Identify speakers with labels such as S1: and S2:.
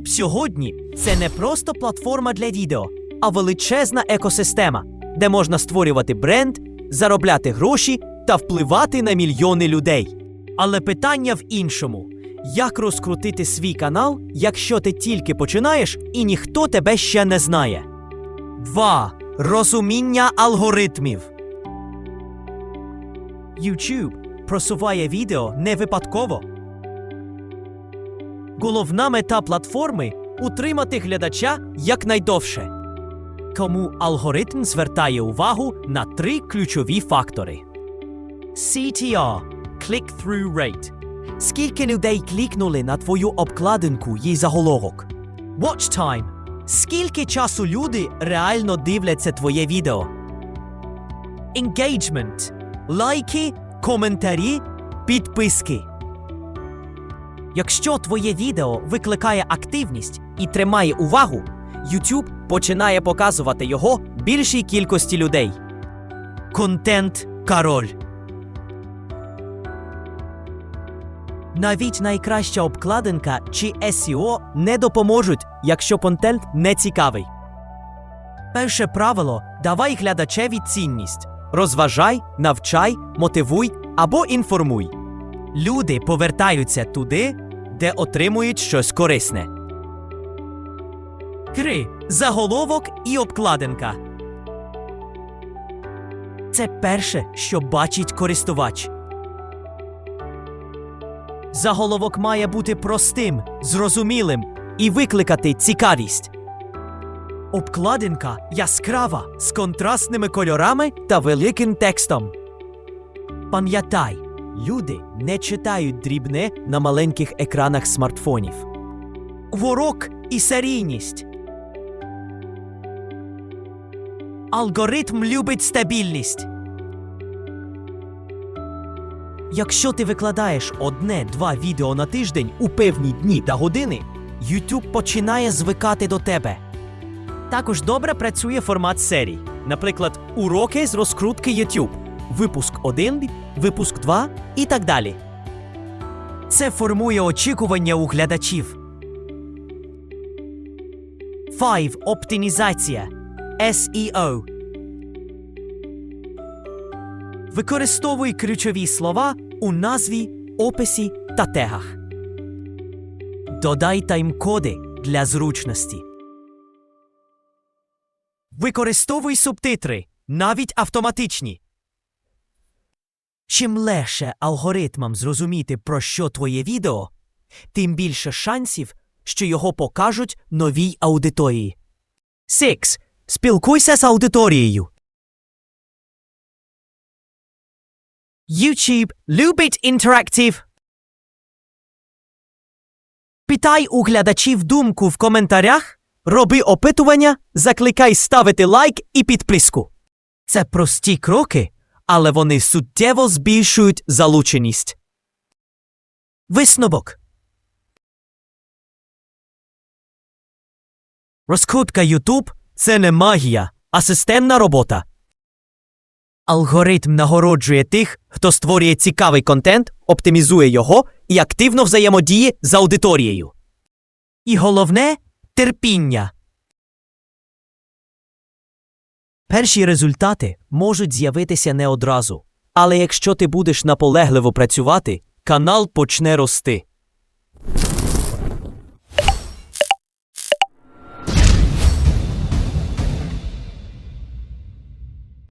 S1: YouTube сьогодні це не просто платформа для відео, а величезна екосистема, де можна створювати бренд, заробляти гроші та впливати на мільйони людей. Але питання в іншому: як розкрутити свій канал, якщо ти тільки починаєш і ніхто тебе ще не знає? 2. Розуміння алгоритмів. YouTube просуває відео не випадково. Головна мета платформи утримати глядача якнайдовше. Тому алгоритм звертає увагу на три ключові фактори: CTR Click-through rate. Скільки людей клікнули на твою обкладинку їй заголовок? Watch time. Скільки часу люди реально дивляться твоє відео? Engagement. Лайки, коментарі, підписки. Якщо твоє відео викликає активність і тримає увагу, YouTube починає показувати його більшій кількості людей. Контент король. Навіть найкраща обкладинка чи SEO не допоможуть, якщо контент не цікавий. Перше правило давай глядачеві цінність. Розважай, навчай, мотивуй або інформуй. Люди повертаються туди, де отримують щось корисне. 3. Заголовок і обкладинка. Це перше, що бачить користувач. Заголовок має бути простим, зрозумілим і викликати цікавість. Обкладинка яскрава з контрастними кольорами та великим текстом. Пам'ятай, люди не читають дрібне на маленьких екранах смартфонів. Ворок і серійність. Алгоритм любить стабільність. Якщо ти викладаєш одне-два відео на тиждень у певні дні та години, YouTube починає звикати до тебе. Також добре працює формат серій, наприклад, уроки з розкрутки YouTube, випуск 1, випуск 2 і так далі. Це формує очікування у глядачів. 5. Оптимізація SEO. Використовуй ключові слова у назві, описі та тегах. Додай тайм-коди для зручності. Використовуй субтитри, навіть автоматичні. Чим легше алгоритмам зрозуміти, про що твоє відео, тим більше шансів, що його покажуть новій аудиторії. 6. Спілкуйся з аудиторією. YouTube любить інтерактив. Питай у глядачів думку в коментарях, роби опитування, закликай ставити лайк і підписку. Це прості кроки, але вони суттєво збільшують залученість. Висновок. Розкрутка YouTube – це не магія, а системна робота. Алгоритм нагороджує тих, хто створює цікавий контент, оптимізує його і активно взаємодіє з аудиторією. І головне терпіння. Перші результати можуть з'явитися не одразу, але якщо ти будеш наполегливо працювати, канал почне рости.